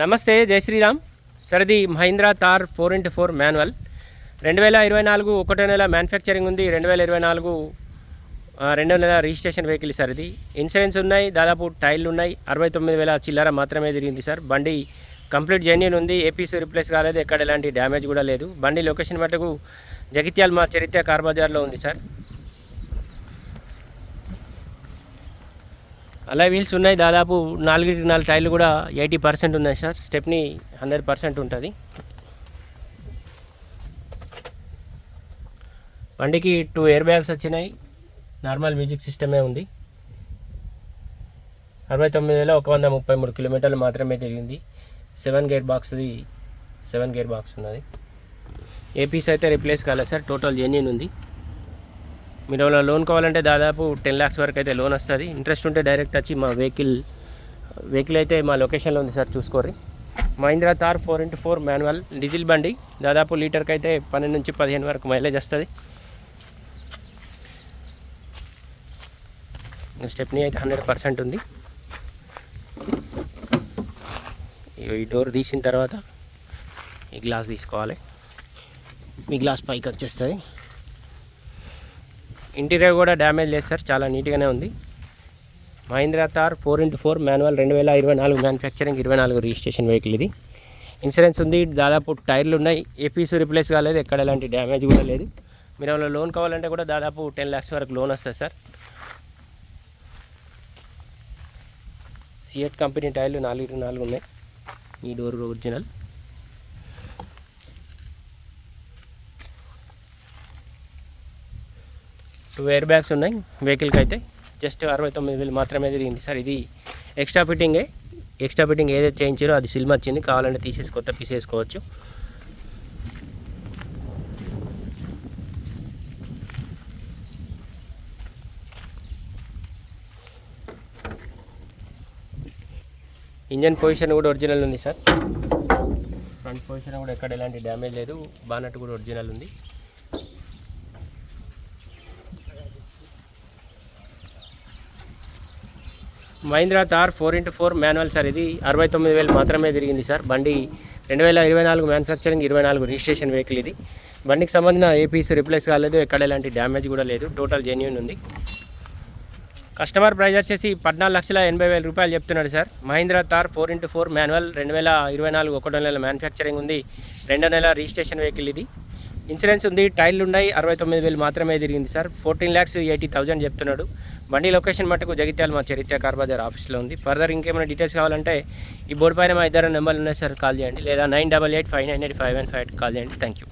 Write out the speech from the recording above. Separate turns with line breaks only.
నమస్తే జై Sriram. సరది Mahindra Thar four into four manual. రెండు వేల ఇరవై నాలుగు ఒకటో నెల మ్యానుఫ్యాక్చరింగ్ ఉంది. రెండు వేల ఇరవై నాలుగు రెండో నెల రిజిస్ట్రేషన్ వెహికల్ సార్ ఇది ఇన్సూరెన్స్ ఉన్నాయి దాదాపు టైర్లు ఉన్నాయి. అరవై తొమ్మిది వేల చిల్లర మాత్రమే తిరిగింది సార్. బండి కంప్లీట్ జెన్యున్ ఉంది. ఏపీసీ రిప్లేస్ కాలేదు. ఎక్కడ ఎలాంటి డ్యామేజ్ కూడా లేదు. బండి లొకేషన్ మటుకు జగిత్యాల మా చరిత్ర కార్ బజార్లో ఉంది సార్. అలా వీల్స్ ఉన్నాయి. దాదాపు నాలుగు నాలుగు టైర్లు కూడా ఎయిటీ పర్సెంట్ ఉన్నాయి సార్. స్టెప్ని హండ్రెడ్ పర్సెంట్ ఉంటుంది. బండికి టూ ఎయిర్ బ్యాగ్స్ వచ్చినాయి. నార్మల్ మ్యూజిక్ సిస్టమే ఉంది. అరవై తొమ్మిది వేల ఒక వంద ముప్పై మూడు కిలోమీటర్లు మాత్రమే తిరిగింది. సెవెన్ గేర్ బాక్స్ది సెవెన్ గేర్ బాక్స్ ఉన్నది. ఏపీస్ అయితే రిప్లేస్ కాలేదు సార్. టోటల్ జెన్యున్ ఉంది. మీరు ఏమైనా లోన్ కావాలంటే దాదాపు టెన్ ల్యాక్స్ వరకు అయితే లోన్ వస్తుంది. ఇంట్రెస్ట్ ఉంటే డైరెక్ట్ వచ్చి మా వెహికల్ వెహికల్ అయితే మా లొకేషన్లో ఉంది sir చూసుకోర్రి. Mahindra Thar four into four manual diesel బండి దాదాపు లీటర్కి అయితే పన్నెండు నుంచి పదిహేను వరకు మైలేజ్ వస్తుంది. స్టెప్నీ అయితే హండ్రెడ్ పర్సెంట్ ఉంది. ఈ డోర్ తీసిన తర్వాత ఈ గ్లాస్ తీసుకోవాలి. మీ గ్లాస్ పైకి వచ్చేస్తుంది. ఇంటీరియర్ కూడా డ్యామేజ్ లేదు సార్ చాలా నీట్గానే ఉంది. Mahindra Thar four into four manual రెండు వేల ఇరవై నాలుగు మ్యానుఫ్యాక్చరింగ్ ఇరవై నాలుగు రిజిస్ట్రేషన్ వెహికల్ ఇది. ఇన్సూరెన్స్ ఉంది దాదాపు టైర్లు ఉన్నాయి ఏపీస్ రిప్లేస్ కాలేదు ఎక్కడ ఎలాంటి డ్యామేజ్ కూడా లేదు. మీరు ఏమైనా లోన్ కావాలంటే కూడా దాదాపు టెన్ ల్యాక్స్ వరకు లోన్ వస్తుంది సార్. సిఎట్ కంపెనీ టైర్లు నాలుగు నాలుగు ఉన్నాయి ఈ door original. Two air bags ఉన్నాయి. వెహికల్కి అయితే జస్ట్ అరవై తొమ్మిది వేలు మాత్రమే తిరిగింది. సార్ ఇది ఎక్స్ట్రా ఫిట్టింగే. ఎక్స్ట్రా ఫిట్టింగ్ ఏదైతే చేయించారో అది సిల్మ్ వచ్చింది. కావాలంటే తీసేసి కొత్త పీస్ వేసుకోవచ్చు. ఇంజన్ పొజిషన్ కూడా ఒరిజినల్ ఉంది సార్. ఫ్రంట్ పొజిషన్ కూడా ఎక్కడ ఎలాంటి డ్యామేజ్ లేదు. బానట్ కూడా ఒరిజినల్ ఉంది. Mahindra Thar four into four manual sir ఇది అరవై తొమ్మిది వేలు మాత్రమే తిరిగింది సార్. బండి రెండు వేల ఇరవై నాలుగు మ్యానుఫ్యాక్చరింగ్ ఇరవై నాలుగు రిజిస్ట్రేషన్ వెహికల్ ఇది. బండికి సంబంధించిన ఏపీస్ రిప్లేస్ కాలేదు ఎక్కడ ఎలాంటి డ్యామేజ్ కూడా లేదు. టోటల్ జెన్యున్ ఉంది. కస్టమర్ ప్రైస్ వచ్చేసి పద్నాలుగు లక్షల ఎనభై వేల రూపాయలు చెప్తున్నాడు sir. Mahindra Thar four into four manual రెండు వేల ఇరవై నాలుగు ఒకటో నెల మ్యానుఫ్యాక్చరింగ్ ఉంది. రెండో నెల రిజిస్ట్రేషన్ వెహికల్ ఇది. ఇన్సూరెన్స్ ఉంది టైర్లు ఉన్నాయి అరవై తొమ్మిది వేలు మాత్రమే తిరిగింది sir. Fourteen lakhs eighty thousand చెప్తున్నాడు. బండి లొకేషన్ మటుకు జగిత్యాల మా చరిత్ర కార్బజార్ ఆఫీస్లో ఉంది. ఫర్దర్ ఇంకేమైనా డీటెయిల్స్ కావాలంటే ఈ బోర్డు పైన మా ఇద్దరు నెంబర్లు ఉన్నాయి సార్ కాల్ చేయండి. లేదా nine double eight five nine eight five one five call చేయండి. Thank you.